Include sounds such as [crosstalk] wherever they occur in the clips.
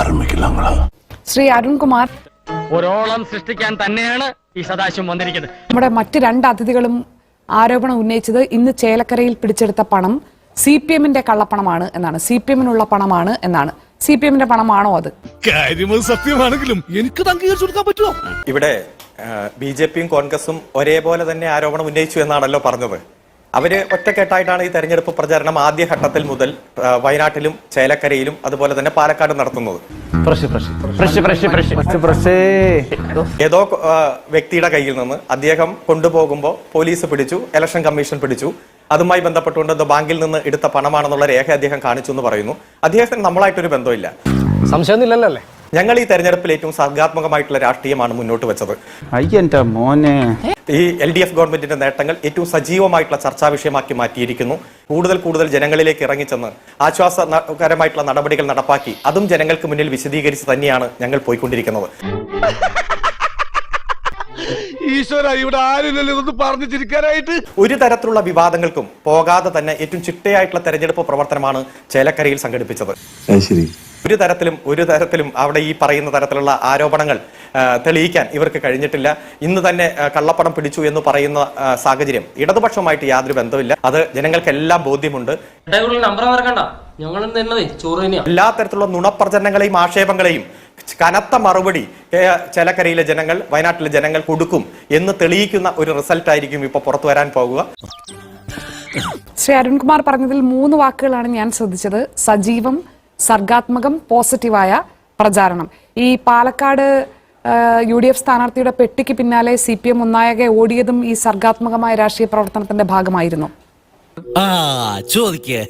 ആരംഭിക്കലാങ്ങളാ ശ്രീ അരുൺകുമാർ ഒരോളം സൃഷ്ടിക്കാൻ തന്നെയാണ് ഈ സദാശിവം വന്നിരിക്കുന്നത്. നമ്മുടെ മറ്റ് രണ്ട് അതിഥികളും ആരോപണം ഉന്നയിച്ചത് ഇന്ന് ചേലക്കരയിൽ പിടിച്ചെടുത്ത പണം സി പി എമ്മിന്റെ കള്ളപ്പണമാണ് എന്നാണ്. സി പി എമ്മിനുള്ള പണമാണ് എന്നാണ്. സി പി എമ്മിന്റെ പണമാണോ അത്? കാര്യമത് സത്യമാണെങ്കിലും എനിക്ക് അംഗീകരിച്ചു കൊടുക്കാൻ പറ്റുമോ? ഇവിടെ ബി ജെ പിയും കോൺഗ്രസും ഒരേപോലെ തന്നെ ആരോപണം ഉന്നയിച്ചു എന്നാണല്ലോ പറഞ്ഞത്. അവർ ഒറ്റക്കെട്ടായിട്ടാണ് ഈ തെരഞ്ഞെടുപ്പ് പ്രചാരണം ആദ്യഘട്ടത്തിൽ മുതൽ വയനാട്ടിലും ചേലക്കരയിലും അതുപോലെ തന്നെ പാലക്കാട് നടത്തുന്നത്. ഏതോ വ്യക്തിയുടെ കയ്യിൽ നിന്ന് അദ്ദേഹം കൊണ്ടുപോകുമ്പോൾ പോലീസ് പിടിച്ചു ഇലക്ഷൻ കമ്മീഷൻ പിടിച്ചു. അതുമായി ബന്ധപ്പെട്ടുകൊണ്ട് എന്തോ ബാങ്കിൽ നിന്ന് എടുത്ത പണമാണെന്നുള്ള രേഖ അദ്ദേഹം കാണിച്ചു എന്ന് പറയുന്നു. അദ്ദേഹത്തിന് നമ്മളായിട്ടൊരു ബന്ധമില്ല. സംശയമൊന്നുമില്ലല്ലോ അല്ലേ? ഞങ്ങൾ ഈ തെരഞ്ഞെടുപ്പിൽ ഏറ്റവും സർഗാത്മകമായിട്ടുള്ള രാഷ്ട്രീയമാണ് മുന്നോട്ട് വെച്ചത്. മോനെ. ഈ എൽ ഡി എഫ് ഗവൺമെന്റിന്റെ നേട്ടങ്ങൾ ഏറ്റവും സജീവമായിട്ടുള്ള ചർച്ചാ വിഷയമാക്കി മാറ്റിയിരിക്കുന്നു. കൂടുതൽ കൂടുതൽ ജനങ്ങളിലേക്ക് ഇറങ്ങിച്ചെന്ന് ആശ്വാസകരമായിട്ടുള്ള നടപടികൾ നടപ്പാക്കി അതും ജനങ്ങൾക്ക് മുന്നിൽ വിശദീകരിച്ച് തന്നെയാണ് ഞങ്ങൾ പോയിക്കൊണ്ടിരിക്കുന്നത്. ഈശ്വര ഇവിടെ ആരുമില്ലല്ലോ ഇതൊന്ന് പറഞ്ഞു ചിരിക്കാനായിട്ട്. ഒരു തരത്തിലുള്ള വിവാദങ്ങൾക്കും പോകാതെ തന്നെ ഏറ്റവും ചിട്ടയായിട്ടുള്ള തെരഞ്ഞെടുപ്പ് പ്രവർത്തനമാണ് ചേലക്കരയിൽ സംഘടിപ്പിച്ചത്. ശരി. ഒരു തരത്തിലും ഒരു തരത്തിലും അവിടെ ഈ പറയുന്ന തരത്തിലുള്ള ആരോപണങ്ങൾ തെളിയിക്കാൻ ഇവർക്ക് കഴിഞ്ഞിട്ടില്ല. ഇന്ന് തന്നെ കള്ളപ്പണം പിടിച്ചു എന്ന് പറയുന്ന സാഹചര്യം ഇടതുപക്ഷവുമായിട്ട് യാതൊരു ബന്ധമില്ല അത് ജനങ്ങൾക്കെല്ലാം ബോധ്യമുണ്ട്. നമ്പർ മറക്കണ്ട എല്ലാ തരത്തിലുള്ള നുണപ്രചരണങ്ങളെയും ആക്ഷേപങ്ങളെയും കനത്ത മറുപടി ചേലക്കരയിലെ ജനങ്ങൾ വയനാട്ടിലെ ജനങ്ങൾ കൊടുക്കും എന്ന് തെളിയിക്കുന്ന ഒരു റിസൾട്ട് ആയിരിക്കും ഇപ്പൊ പുറത്തു വരാൻ പോകുക. ശ്രീ അരുൺകുമാർ പറഞ്ഞതിൽ മൂന്ന് വാക്കുകളാണ് ഞാൻ ശ്രദ്ധിച്ചത്. സജീവം സർഗാത്മകം പോസിറ്റീവായ പ്രചാരണം. ഈ പാലക്കാട് യു ഡി എഫ് സ്ഥാനാർത്ഥിയുടെ പെട്ടിക്ക് പിന്നാലെ സി പി എം ഒന്നായകെ ഓടിയതും ഈ സർഗാത്മകമായ രാഷ്ട്രീയ പ്രവർത്തനത്തിന്റെ ഭാഗമായിരുന്നു. ആ ചോദിക്കേ.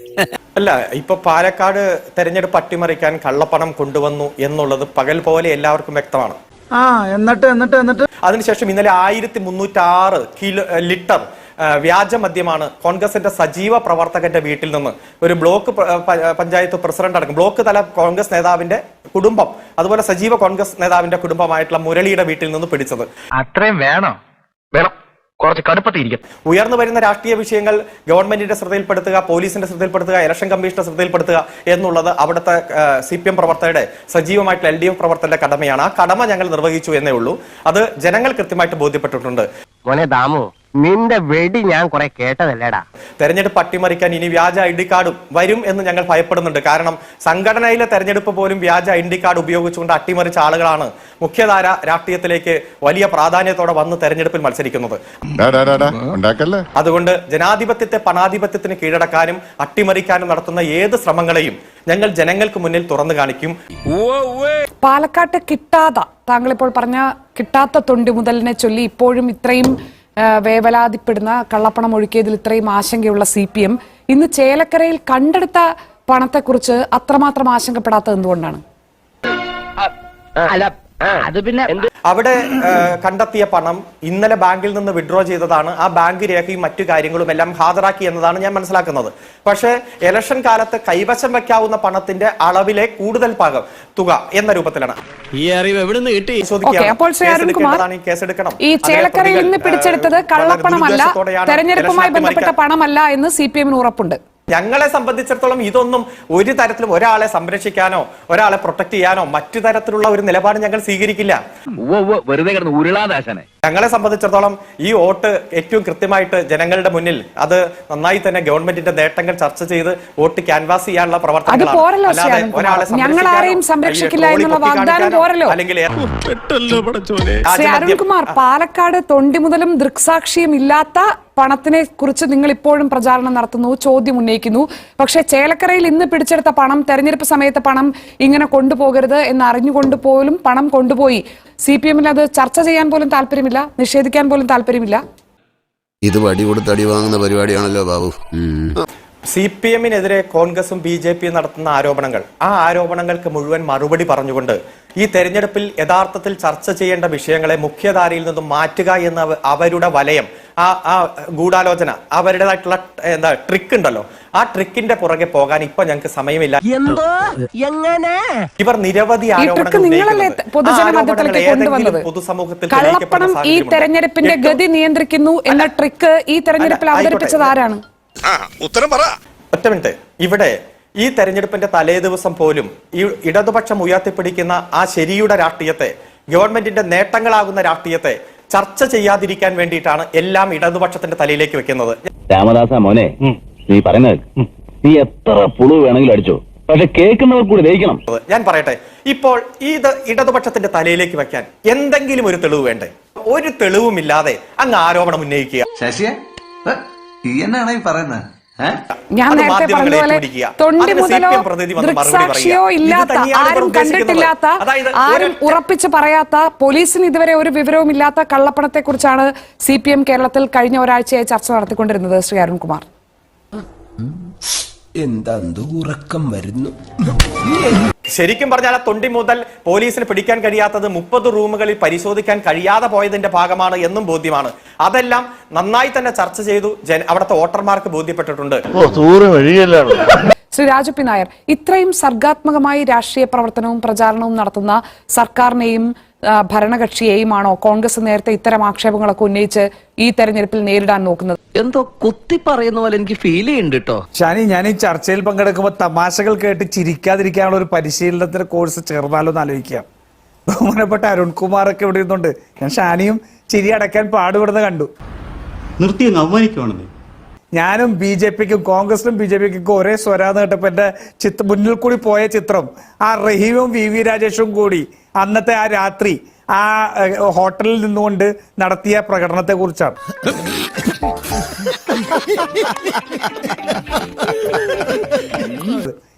അല്ല ഇപ്പൊ പാലക്കാട് തെരഞ്ഞെടുപ്പ് അട്ടിമറിക്കാൻ കള്ളപ്പണം കൊണ്ടുവന്നു എന്നുള്ളത് പകൽ പോലെ എല്ലാവർക്കും വ്യക്തമാണ്. ആ എന്നിട്ട് എന്നിട്ട് എന്നിട്ട്? അതിനുശേഷം ഇന്നലെ ആയിരത്തി മുന്നൂറ്റി ആറ് കിലോ ലിറ്റർ ഏഹ് വ്യാജ മദ്യമാണ്. കോൺഗ്രസിന്റെ സജീവ പ്രവർത്തകന്റെ വീട്ടിൽ നിന്ന് ഒരു ബ്ലോക്ക് പഞ്ചായത്ത് പ്രസിഡന്റ് അടക്കം ബ്ലോക്ക് തല കോൺഗ്രസ് നേതാവിന്റെ കുടുംബം അതുപോലെ സജീവ കോൺഗ്രസ് നേതാവിന്റെ കുടുംബമായിട്ടുള്ള മുരളിയുടെ വീട്ടിൽ നിന്ന് പിടിച്ചത്. അത്രയും വേണം. വേണം. കുറച്ച് കടുപ്പത്തിരിക്കും ഉയർന്നു വരുന്ന രാഷ്ട്രീയ വിഷയങ്ങൾ ഗവൺമെന്റിന്റെ ശ്രദ്ധയിൽപ്പെടുത്തുക പോലീസിന്റെ ശ്രദ്ധയിൽപ്പെടുത്തുക ഇലക്ഷൻ കമ്മീഷന്റെ ശ്രദ്ധയിൽപ്പെടുത്തുക എന്നുള്ളത് അവിടുത്തെ സി പി എം പ്രവർത്തകരുടെ സജീവമായിട്ടുള്ള എൽ ഡി എഫ് പ്രവർത്തകരുടെ കടമയാണ്. ആ കടമ ഞങ്ങൾ നിർവഹിച്ചു എന്നേ ഉള്ളൂ. അത് ജനങ്ങൾ കൃത്യമായിട്ട് ബോധ്യപ്പെട്ടിട്ടുണ്ട്. മോനെ ദാമു നിന്റെ വെടി ഞാൻ കുറെ കേട്ടതല്ലേടാ. തെരഞ്ഞെടുപ്പ് അട്ടിമറിക്കാൻ ഇനി വ്യാജ ഐ ഡി കാർഡും വരും എന്ന് ഞങ്ങൾ ഭയപ്പെടുന്നുണ്ട്. കാരണം സംഘടനയിലെ തെരഞ്ഞെടുപ്പ് പോലും വ്യാജ ഐ ഡി കാർഡ് ഉപയോഗിച്ചുകൊണ്ട് അട്ടിമറിച്ച ആളുകളാണ് മുഖ്യധാര രാഷ്ട്രീയത്തിലേക്ക് വലിയ പ്രാധാന്യത്തോടെ വന്ന് തെരഞ്ഞെടുപ്പിൽ മത്സരിക്കുന്നത്. അതുകൊണ്ട് ജനാധിപത്യത്തെ പണാധിപത്യത്തിന് കീഴടക്കാനും അട്ടിമറിക്കാനും നടത്തുന്ന ഏത് ശ്രമങ്ങളെയും ഞങ്ങൾ ജനങ്ങൾക്ക് മുന്നിൽ തുറന്നു കാണിക്കും. പാലക്കാട്ട് കിട്ടാത്ത താങ്കൾ ഇപ്പോൾ പറഞ്ഞ കിട്ടാത്ത തൊണ്ടി മുതലിനെ ചൊല്ലി ഇപ്പോഴും ഇത്രയും വേവലാതിപ്പെടുന്ന കള്ളപ്പണം ഒഴുക്കിയതിൽ ഇത്രയും ആശങ്കയുള്ള സി പി എം ഇന്ന് ചേലക്കരയിൽ കണ്ടെടുത്ത പണത്തെക്കുറിച്ച് അത്രമാത്രം ആശങ്കപ്പെടാത്തത് എന്തുകൊണ്ടാണ്? അത് പിന്നെ അവിടെ കണ്ടെത്തിയ പണം ഇന്നലെ ബാങ്കിൽ നിന്ന് വിഡ്രോ ചെയ്തതാണ്. ആ ബാങ്ക് രേഖയും മറ്റു കാര്യങ്ങളും എല്ലാം ഹാജരാക്കി എന്നതാണ് ഞാൻ മനസ്സിലാക്കുന്നത്. പക്ഷേ ഇലക്ഷൻ കാലത്ത് കൈവശം വെക്കാവുന്ന പണത്തിന്റെ അളവിലെ കൂടുതൽ ഭാഗം തുക എന്ന രൂപത്തിലാണ്. ഈ അറിവ് എവിടെ നിന്ന് കിട്ടി ഈ കേസ് എടുക്കണം. ഈ അതേ ചേലക്കരയിൽ നിന്ന് പിടിച്ചെടുത്തത് കള്ളപ്പണമല്ല. തെരഞ്ഞെടുപ്പുമായി ബന്ധപ്പെട്ട പണമല്ല എന്ന് സി പി എമ്മിന് ഉറപ്പുണ്ട്. ഞങ്ങളെ സംബന്ധിച്ചിടത്തോളം ഇതൊന്നും ഒരു തരത്തിലും ഒരാളെ സംരക്ഷിക്കാനോ ഒരാളെ പ്രൊട്ടക്ട് ചെയ്യാനോ മറ്റു തരത്തിലുള്ള ഒരു നിലപാട് ഞങ്ങൾ സ്വീകരിക്കില്ല. വെറുതെ കിടന്ന് ഉരുളാദാശനെ. ഞങ്ങളെ സംബന്ധിച്ചിടത്തോളം ഈ വോട്ട് ഏറ്റവും കൃത്യമായിട്ട് ജനങ്ങളുടെ മുന്നിൽ അത് നന്നായി തന്നെ ഗവൺമെന്റിന്റെ നേട്ടങ്ങൾ ചർച്ച ചെയ്ത് വോട്ട് ക്യാൻവാസ് ചെയ്യാനുള്ള പ്രവർത്തനങ്ങൾ പ്രവർത്തനങ്ങളാണ്. അല്ലാതെ അരുൺകുമാർ. ഒരാളെ ഞങ്ങൾ ആരെയും സംരക്ഷിക്കില്ല എന്നുള്ള വാഗ്ദാനം പോരല്ലോ. ശ്രീ അരുൺകുമാർ പാലക്കാട് തൊണ്ടി മുതലും ദൃക്സാക്ഷിയും ഇല്ലാത്ത പണത്തിനെ കുറിച്ച് നിങ്ങൾ ഇപ്പോഴും പ്രചാരണം നടത്തുന്നു ചോദ്യം ഉന്നയിക്കുന്നു. പക്ഷേ ചേലക്കരയിൽ ഇന്ന് പിടിച്ചെടുത്ത പണം തെരഞ്ഞെടുപ്പ് സമയത്ത് പണം ഇങ്ങനെ കൊണ്ടുപോകരുത് എന്ന് അറിഞ്ഞുകൊണ്ട് പോലും പണം കൊണ്ടുപോയി. സി പി എമ്മിൽ അത് ചർച്ച ചെയ്യാൻ പോലും താല്പര്യമില്ല നിഷേധിക്കാൻ പോലും താല്പര്യമില്ല ഇത് വടി കൊടുത്ത് അടി വാങ്ങുന്ന പരിപാടിയാണല്ലോ ബാബു. സി പി എമ്മിനെതിരെ കോൺഗ്രസും ബി ജെ പിയും നടത്തുന്ന ആരോപണങ്ങൾ ആ ആരോപണങ്ങൾക്ക് മുഴുവൻ മറുപടി പറഞ്ഞുകൊണ്ട് ഈ തെരഞ്ഞെടുപ്പിൽ യഥാർത്ഥത്തിൽ ചർച്ച ചെയ്യേണ്ട വിഷയങ്ങളെ മുഖ്യധാരയിൽ നിന്നും മാറ്റുക എന്ന അവരുടെ വലയം ആ ആ ഗൂഢാലോചന അവരുടേതായിട്ടുള്ള എന്താ ട്രിക്ക് ഉണ്ടല്ലോ. ആ ട്രിക്കിന്റെ പുറകെ പോകാൻ ഇപ്പൊ ഞങ്ങൾക്ക് സമയമില്ല. എന്തോ? എങ്ങനെ? ഇവർ നിരവധി പൊതുസമൂഹത്തിൽ കള്ളപ്പണം ഈ. തെരഞ്ഞെടുപ്പിന്റെ ഗതി നിയന്ത്രിക്കുന്നു എന്ന ട്രിക്ക് ഈ തെരഞ്ഞെടുപ്പിൽ അവതരിപ്പിച്ചത്. ആരാണ്? ഉത്തരം പറ. ഒറ്റ മിനിറ്റ്. ഇവിടെ ഈ തെരഞ്ഞെടുപ്പിന്റെ തലേ ദിവസം പോലും ഈ ഇടതുപക്ഷം ഉയർത്തിപ്പിടിക്കുന്ന ആ ശരിയുടെ രാഷ്ട്രീയത്തെ ഗവൺമെന്റിന്റെ നേട്ടങ്ങളാകുന്ന രാഷ്ട്രീയത്തെ ചർച്ച ചെയ്യാതിരിക്കാൻ വേണ്ടിയിട്ടാണ് എല്ലാം ഇടതുപക്ഷത്തിന്റെ തലയിലേക്ക് വെക്കുന്നത്. രാമദാസ മോനെ നീ പറയുന്നത് നീ എത്ര പുളു വേണമെങ്കിലും അടിച്ചോ. പക്ഷെ കേൾക്കുന്നവർ കൂടി ദഹിക്കണം. ഞാൻ പറയട്ടെ ഇപ്പോൾ ഈ ഇടതുപക്ഷത്തിന്റെ തലയിലേക്ക് വെക്കാൻ എന്തെങ്കിലും ഒരു തെളിവ് വേണ്ടേ? ഒരു തെളിവുമില്ലാതെ അങ്ങ് ആരോപണം ഉന്നയിക്കുക. ശശിയെ ഈ എന്നാണ് ഈ പറയുന്നത്? ഞാൻ നേരത്തെ പറഞ്ഞതുപോലെ. തൊണ്ടി മുതലോ. ദൃക്സാക്ഷിയോ ഇല്ലാത്ത ആരും കണ്ടിട്ടില്ലാത്ത അതായത് ആരും ഉറപ്പിച്ച് പറയാത്ത പോലീസിന് ഇതുവരെ ഒരു വിവരവും ഇല്ലാത്ത കള്ളപ്പണത്തെ കുറിച്ചാണ് സി പി എം കേരളത്തിൽ കഴിഞ്ഞ ഒരാഴ്ചയായി ചർച്ച നടത്തിക്കൊണ്ടിരുന്നത് ശ്രീ അരുൺകുമാർ. എന്താ ഉറക്കം വരുന്നു? ശരിക്കും പറഞ്ഞാൽ ആ തൊണ്ടി മുതൽ പോലീസിന് പിടിക്കാൻ കഴിയാത്തത് മുപ്പത് റൂമുകളിൽ പരിശോധിക്കാൻ കഴിയാതെ പോയതിന്റെ ഭാഗമാണ് എന്നും ബോധ്യമാണ്. അതെല്ലാം നന്നായി തന്നെ ചർച്ച ചെയ്തു അവിടുത്തെ വോട്ടർമാർക്ക് ബോധ്യപ്പെട്ടിട്ടുണ്ട്. ശ്രീ രാജു പി നായർ ഇത്രയും സർഗാത്മകമായി രാഷ്ട്രീയ പ്രവർത്തനവും പ്രചാരണവും നടത്തുന്ന സർക്കാരിനെയും ഭരണകക്ഷിയെയുമാണോ കോൺഗ്രസ് നേരത്തെ ഇത്തരം ആക്ഷേപങ്ങളൊക്കെ ഉന്നയിച്ച് ഈ തെരഞ്ഞെടുപ്പിൽ നേരിടാൻ നോക്കുന്നത്? എന്തോ കുത്തി പറയുന്ന പോലെ എനിക്ക് ഫീൽ ചെയ്യുന്നുണ്ട് കേട്ടോ ഷാനി ഞാൻ ഈ ചർച്ചയിൽ പങ്കെടുക്കുമ്പോൾ തമാശകൾ കേട്ട് ചിരിക്കാതിരിക്കാനുള്ള ഒരു പരിശീലനത്തിന്റെ കോഴ്സ് ചേർന്നാലോ എന്ന് ആലോചിക്കാം. ബഹുമാനപ്പെട്ട അരുൺകുമാർ ഒക്കെ ഇവിടെ ഇരുന്നുണ്ട്. ഞാൻ ഷാനിയും ചിരി അടയ്ക്കാൻ പാടുപെടുന്ന കണ്ടു. നിർത്തി അവമാനിക്കുവാണെന്നേ. ഞാനും ബി ജെ പിക്കും കോൺഗ്രസിനും ബി ജെ പിക്കും ഒരേ സ്വരാന്ന് കേട്ടപ്പോ എന്റെ ചിത്ര മുന്നിൽ കൂടി പോയ ചിത്രം ആ റഹീമും വി വി രാജേഷും കൂടി അന്നത്തെ ആ രാത്രി ആ ഹോട്ടലിൽ നിന്നുകൊണ്ട് നടത്തിയ പ്രകടനത്തെ കുറിച്ചാണ്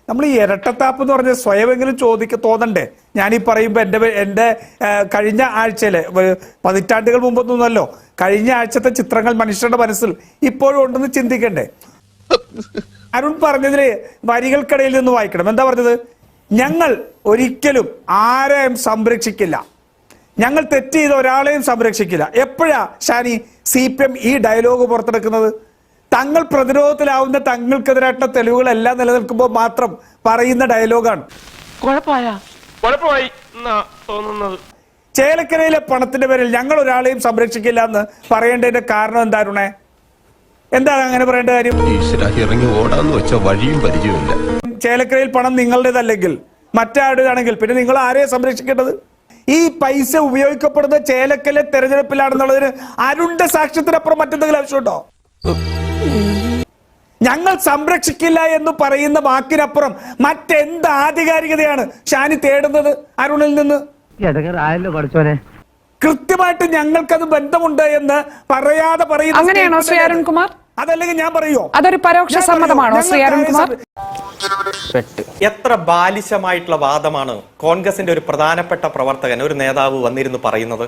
നമ്മൾ ഈ ഇരട്ടത്താപ്പ് എന്ന് പറഞ്ഞ സ്വയമെങ്കിലും ചോദിക്ക തോന്നണ്ടേ? ഈ പറയുമ്പോ എന്റെ പേ- എന്റെ കഴിഞ്ഞ ആഴ്ചയിലെ പതിറ്റാണ്ടുകൾ മുമ്പൊന്നുമല്ലോ കഴിഞ്ഞ ആഴ്ചത്തെ ചിത്രങ്ങൾ മനുഷ്യരുടെ മനസ്സിൽ ഇപ്പോഴും ഉണ്ടെന്ന് ചിന്തിക്കണ്ടേ? അരുൺ പറഞ്ഞതിന് വരികൾക്കിടയിൽ നിന്ന് വായിക്കണം. എന്താ പറഞ്ഞത്? ഞങ്ങൾ ഒരിക്കലും ആരെയും സംരക്ഷിക്കില്ല. ഞങ്ങൾ തെറ്റ് ചെയ്ത ഒരാളെയും സംരക്ഷിക്കില്ല. എപ്പോഴാ ഷാനി സി പി എം ഈ ഡയലോഗ് പുറത്തെടുക്കുന്നത്? തങ്ങൾ പ്രതിരോധത്തിലാവുന്ന തങ്ങൾക്കെതിരായിട്ടുള്ള തെളിവുകളെല്ലാം നിലനിൽക്കുമ്പോൾ മാത്രം പറയുന്ന ഡയലോഗാണ്. ചേലക്കരയിലെ പണത്തിന്റെ പേരിൽ ഞങ്ങൾ ഒരാളെയും സംരക്ഷിക്കില്ല എന്ന് പറയേണ്ടതിന്റെ കാരണം എന്തായിരുന്നേ എന്താണ് അങ്ങനെ പറയേണ്ട കാര്യം? ഇറങ്ങി ഓടാന്ന് വെച്ച വഴിയും പരിചയമില്ല ചേലക്കരയിൽ പണം നിങ്ങളുടേതല്ലെങ്കിൽ മറ്റാരുടേതാണെങ്കിൽ പിന്നെ നിങ്ങൾ ആരെയെ സംരക്ഷിക്കേണ്ടത്? ഈ പൈസ ഉപയോഗിക്കപ്പെടുന്ന ചേലക്കലെ തെരഞ്ഞെടുപ്പിലാണെന്നുള്ളതിന് അരുണ്ട സാക്ഷ്യത്തിനപ്പുറം മറ്റെന്തെങ്കിലും ആവശ്യമുണ്ടോ? ഞങ്ങൾ സംരക്ഷിക്കില്ല എന്ന് പറയുന്ന വാക്കിനപ്പുറം മറ്റെന്ത് ആധികാരികതയാണ് ഷാനി തേടുന്നത് അരുണിൽ നിന്ന്? കൃത്യമായിട്ട് ഞങ്ങൾക്കത് ബന്ധമുണ്ട് എന്ന് പറയാതെ പറയുന്നു അങ്ങനെയാണോ ശ്രീ അരുൺകുമാർ? അതല്ലെങ്കിൽ ഞാൻ പറയോ? അതൊരു പരോക്ഷ സമ്മതമാണോ ശ്രീ അരുൺകുമാർ? എത്ര ബാലിശമായിട്ടുള്ള വാദമാണ് കോൺഗ്രസിന്റെ ഒരു പ്രധാനപ്പെട്ട പ്രവർത്തകൻ ഒരു നേതാവ് വന്നിരുന്നു പറയുന്നത്.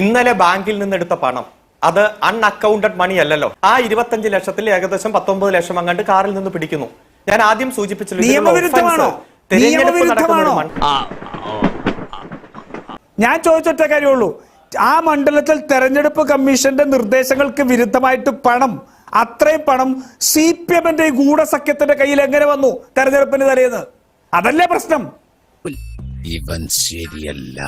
ഇന്നലെ ബാങ്കിൽ നിന്നെടുത്ത പണം. അത് അൺ അക്കൗണ്ടഡ് മണി അല്ലല്ലോ. ആ ഇരുപത്തഞ്ച് ലക്ഷത്തിൽ ഏകദേശം പത്തൊമ്പത് ലക്ഷം അങ്ങോട്ട് കാറിൽ നിന്ന് പിടിക്കുന്നു. ഞാൻ ആദ്യം സൂചിപ്പിച്ചല്ലോ? തെരഞ്ഞെടുപ്പ് നടക്കുന്ന? ഞാൻ ചോദിച്ചൊറ്റ കാര്യമുള്ളൂ ആ മണ്ഡലത്തിൽ തെരഞ്ഞെടുപ്പ് കമ്മീഷന്റെ നിർദ്ദേശങ്ങൾക്ക് വിരുദ്ധമായിട്ട് പണം അത്രയും പണം സി പി എമ്മിന്റെ ഗൂഢസഖ്യത്തിന്റെ കയ്യിൽ എങ്ങനെ വന്നു തെരഞ്ഞെടുപ്പിന് തലേന്ന്? അതല്ലേ പ്രശ്നം. ഇവൻ ശരിയല്ല.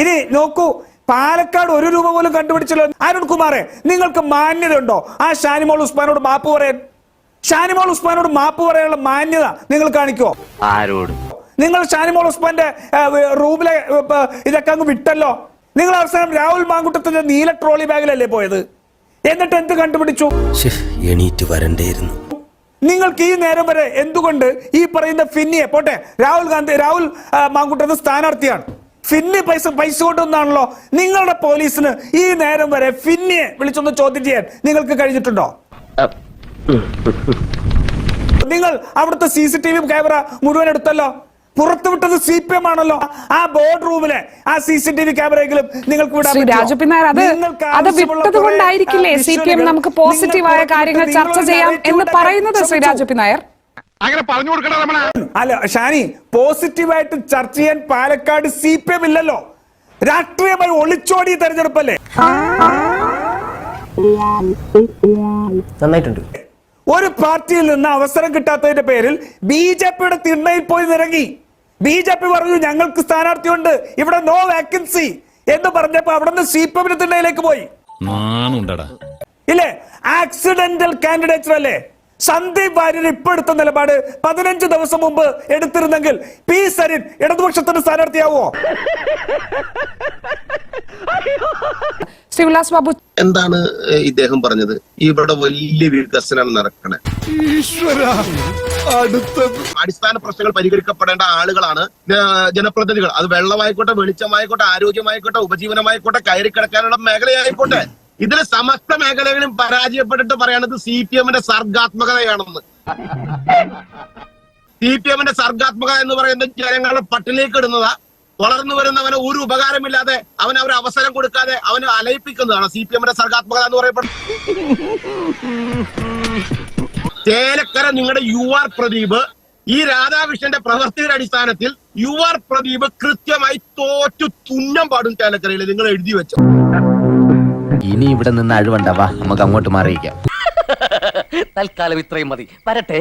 ഇനി നോക്കൂ പാലക്കാട് ഒരു രൂപ പോലും കണ്ടുപിടിച്ചല്ലോ. അരുൺകുമാറെ നിങ്ങൾക്ക് മാന്യതയുണ്ടോ? ആ ഷാനിമോൾ ഉസ്മാനോട് മാപ്പ് പറയാൻ. ഷാനിമോൾ ഉസ്മാനോട് മാപ്പ് പറയാനുള്ള മാന്യത നിങ്ങൾ കാണിക്കോ? ആരോട്? നിങ്ങൾ ഷാനിമോൾ ഉസ്മാന്റെ റൂമിലെ ഇതൊക്കെ അങ്ങ് വിട്ടല്ലോ. നിങ്ങൾ അവസാനം രാഹുൽ മാങ്കുട്ടത്തിന്റെ നീല ട്രോളി ബാഗിലല്ലേ പോയത്? എന്നിട്ട് എന്ത് കണ്ടുപിടിച്ചു? എണീറ്റ് വരണ്ടേയിരുന്നു. നിങ്ങൾക്ക് ഈ നേരം വരെ എന്തുകൊണ്ട് ഈ പറയുന്ന ഫിന്നിയെ പോട്ടെ രാഹുൽ ഗാന്ധി രാഹുൽ മാങ്കുട്ടത്ത് സ്ഥാനാർത്ഥിയാണ്. ഫിന്നി പൈസ പൈസ കൊണ്ടൊന്നാണല്ലോ നിങ്ങളുടെ പോലീസിന് ഈ നേരം വരെ ഫിന്നിയെ വിളിച്ചൊന്ന് ചോദ്യം ചെയ്യാൻ നിങ്ങൾക്ക് കഴിഞ്ഞിട്ടുണ്ടോ? നിങ്ങൾ അവിടുത്തെ C C T V camera മുഴുവൻ എടുത്തല്ലോ. പുറത്തുവിട്ടത് സി പി എം ആണല്ലോ. ആ ബോർഡ് റൂമിലെ ആ സി സി ടി വി ക്യാമറയെങ്കിലും നിങ്ങൾക്ക്? നായർ അത് അത് ആവശ്യമുള്ള വിട്ടത് കുറേ, കൊണ്ടായിരിക്കില്ലേ ആ, സി പി എം നമുക്ക് പോസിറ്റീവായ കാര്യങ്ങൾ ചർച്ച ചെയ്യാം എന്ന് പറയുന്നത് ശ്രീ. നായർ അങ്ങനെ പറഞ്ഞു കൊടുക്കണ രമണ? അല്ല ഷാനി പോസിറ്റീവായിട്ട് ചർച്ച ചെയ്യാൻ പാലക്കാട് സി പി എം ഇല്ലല്ലോ. രാഷ്ട്രീയമായി ഒളിച്ചോടിയ തെരഞ്ഞെടുപ്പല്ലേ? നന്നായിട്ടുണ്ട്. ഒരു പാർട്ടിയിൽ നിന്ന് അവസരം കിട്ടാത്തതിന്റെ പേരിൽ ബി ജെ പിയുടെ തിണ്ണയിൽ പോയി നിറങ്ങി ബി ജെ പി പറഞ്ഞു ഞങ്ങൾക്ക് സ്ഥാനാർത്ഥിയുണ്ട് ഇവിടെ നോ വാക്കൻസി എന്ന് പറഞ്ഞപ്പോ അവിടെ നിന്ന് സി പി എമ്മിന്റെ തിണ്ണയിലേക്ക് പോയി. ഇല്ലേ? ആക്സിഡന്റൽ കാൻഡിഡേറ്റർ അല്ലേ? സന്ദീപ് വാര്യർ ഇപ്പൊ എടുത്ത നിലപാട് പതിനഞ്ച് ദിവസം മുമ്പ് എടുത്തിരുന്നെങ്കിൽ പി സരിൻ ഇടതുപക്ഷത്തിന്റെ സ്ഥാനാർത്ഥിയാവോ ശ്രീ ഉല്ലാസ് ബാബു. എന്താണ് ഇദ്ദേഹം പറഞ്ഞത്? ഇവിടെ വലിയ വികസനം നടക്കണേ. അടിസ്ഥാന പ്രശ്നങ്ങൾ പരിഹരിക്കപ്പെടേണ്ട ആളുകളാണ് ജനപ്രതിനിധികൾ. അത് വെള്ളമായിക്കോട്ടെ വെളിച്ചമായിക്കോട്ടെ ആരോഗ്യമായിക്കോട്ടെ ഉപജീവനമായിക്കോട്ടെ കയറി കിടക്കാനുള്ള മേഖലയായിക്കോട്ടെ. ഇതിന് സമസ്ത മേഖലകളും പരാജയപ്പെട്ടിട്ട് പറയണത് സി പി എമ്മിന്റെ സർഗാത്മകതയാണെന്ന്. [laughs] സി പി എമ്മിന്റെ സർഗാത്മകത എന്ന് പറയുന്നത് ജനങ്ങളെ പട്ടിലേക്ക് ഇടുന്നതാ. വളർന്നു വരുന്നവന് ഒരു ഉപകാരമില്ലാതെ അവന് അവർ അവസരം കൊടുക്കാതെ അവന് അലയിപ്പിക്കുന്നതാണ് സി പി എമ്മിന്റെ സർഗാത്മകത എന്ന് പറയപ്പെടുന്നത്. ചേലക്കര നിങ്ങളുടെ യു ആർ പ്രദീപ് ഈ രാധാകൃഷ്ണന്റെ പ്രവൃത്തിയുടെ അടിസ്ഥാനത്തിൽ യു ആർ പ്രദീപ് കൃത്യമായി തോറ്റു തുന്നം പാടും ചേലക്കരയിൽ. നിങ്ങൾ എഴുതി വെച്ചു. ഇനി ഇവിടെ നിന്ന് അഴിവണ്ടാവാ നമുക്ക് അങ്ങോട്ട് മാറിയിക്കാം തൽക്കാലം ഇത്രയും മതി. വരട്ടെ.